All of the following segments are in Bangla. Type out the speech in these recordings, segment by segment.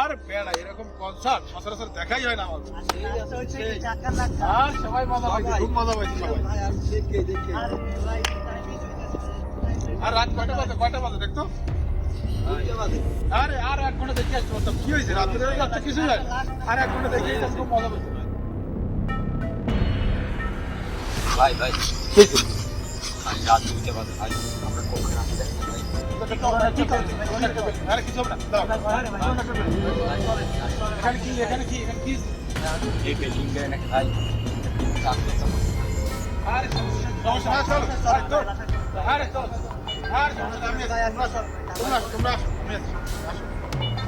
আর বেড়া এরকম কনসার্ট সচরাচর দেখাই হয় না আমার। আর সবাই মজা পাইছে খুব মজা পাইছে সবাই। আরে ভাই আর রাত কয়টা বাজে? কয়টা বাজে দেখতো? আরে আর এক ঘণ্টা দেখে আসতে পারতাম। কি হয়েছে? রাত্রে রাত্রে কিছু যায় আর এক ঘণ্টা দেখে আসতে খুব মজা পাইছে। ভাই ভাই ভাই রাত দুইটা বাজে ভাই আমরা কখন আসতে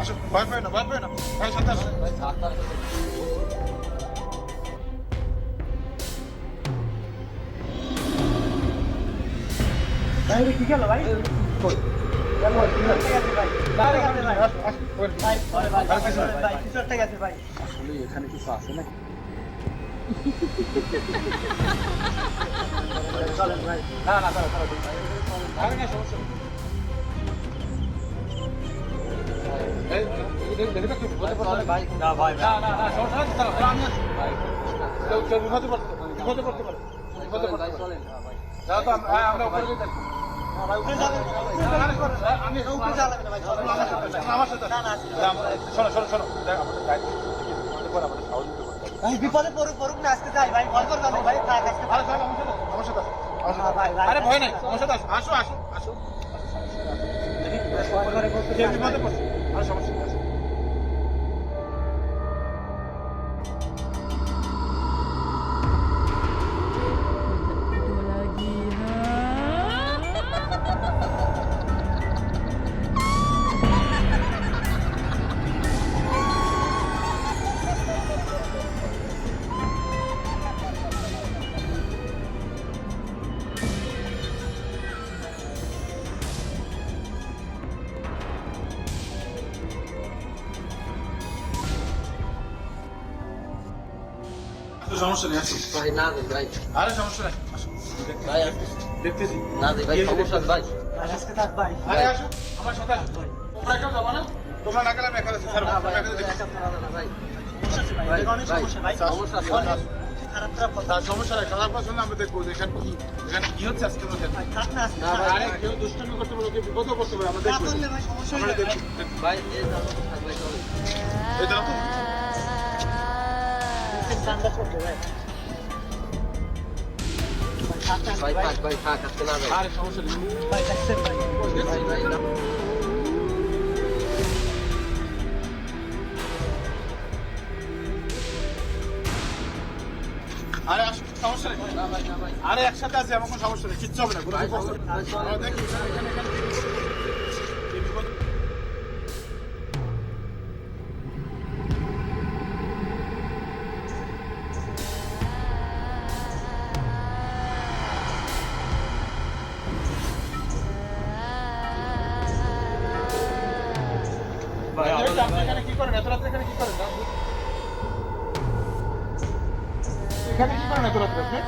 আসো ভয় পাই না ভয় পাই না ভাই সাথে আসো ভাই কি গেল ভাই? ভাই ভাই ভাই। ভাই ভাই এখানে কিছু আছে ভাই না না পড়বে না। ভাই না ভাই না, না, না, সমস্যা আমি আছি। পারে। চলেন আমরা বিপদে পড়ুক পড়ুক না আজকে যাই ভাই ভয় করবেন না ভাই থাক আজকে আরে, চলো, আমার সাথে আরে। ভয় নাই, আমার সাথে আসো, আসো, আসো, আসো। দেখি, বিপদে। পড়ছে, আরে, সমস্যা সমস্যা নেই, আসো। ভাই না দেই ভাই। আরে, সমস্যা নেই, আসো। ভাই দেখতেছি। না দেই ভাই সমস্যা ভাই। আজকে থাক ভাই। আরে আসো আমার সাথে আসো। তোমরা কেউ যাব না? তোমরা না গেলে আমি একা আছি আমি একা আছে ভাই। সমস্যা ভাই। সমস্যা ভাই। খারাপ খারাপ কথা। তার সমস্যা নাই খারাপ কথা আমরা দেখব যে এখানে কি এখানে কি হচ্ছে আজকে আরে কেউ দুষ্টামি করতে পারে কেউ বিপদও করতে পারে আমরা দেখব। ভাই এই থাক ভাই এই দাঁড়াও তো। ভাই ঠান্ডা করছে ভাই ভাই থাক না ভাই ভাই থাক আজকে না ভাই আরে সমস্যা নেই ভাই দেখছেন ভাই ভাই ভাই না আরে সমস্যা নেই? না ভাই না ভাই আরে একসাথে আছি আমার কোনো সমস্যা নেই কিচ্ছু হবে না দেখি এখানে এখানে। এখানে কি করেন এত রাত্রে আপনি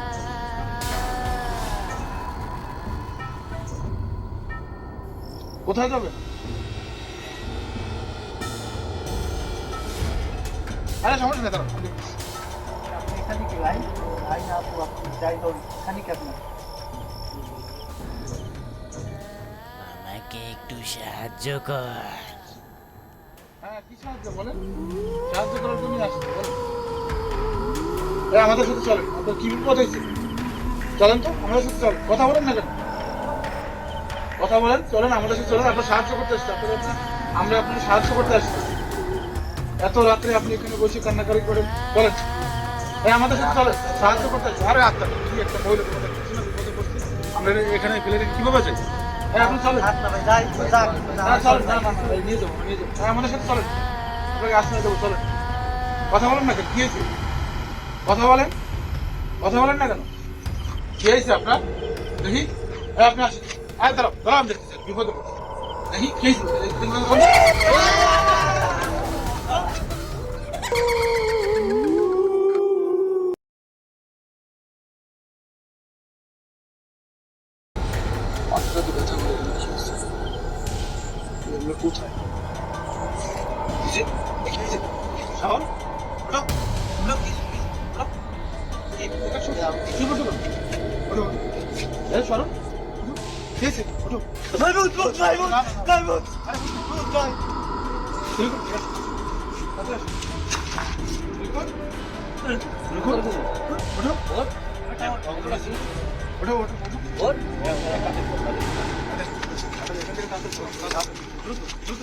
কোথায় যাবেন আরে সমস্যা নেই। আপনি এখানে কি ভাই? ভাই না আপু আপনি যাই হোক এখানে কি আপনার? আমাকে একটু সাহায্য কর। হ্যাঁ কি সাহায্য বলেন? সাহায্য করার জন্য আসছে বলেন। আমাদের সাথে চলেন আপনার কি বিপদ হয়েছে? চলেন তো আমাদের সাথে চলেন। কথা বলেন না কেন? কথা বলেন চলেন আমাদের সাথে চলেন। আপনার সাহায্য করতে আসছি আপনার আমরা আপনার সাহায্য করতে আসছি। এত রাত্রে আপনি এখানে বসে কান্নাকারি করেন। বলেন। হ্যাঁ আমাদের সাথে চলেন সাহায্য করতে আসছি। আরে আত্মা কি একটা মহিলা আমরা এখানে ফেলে রেখে কীভাবে যাই? হ্যাঁ আপনি চলেন। না যাই না চলেন। না না না এই নিয়ে যাব নিয়ে যাব। হ্যাঁ আমাদের সাথে চলেন। আপনাকে আসতে দেবো চলেন। কথা বলেন না কেন কি হয়েছে? কথা বলেন কথা বলেন না কেন কি হয়েছে আপনার দেখি আপনি আসেন হ্যাঁ দাঁড়াও দাঁড়াও আমি দেখি কি কোথায়? সরো। ওঠো।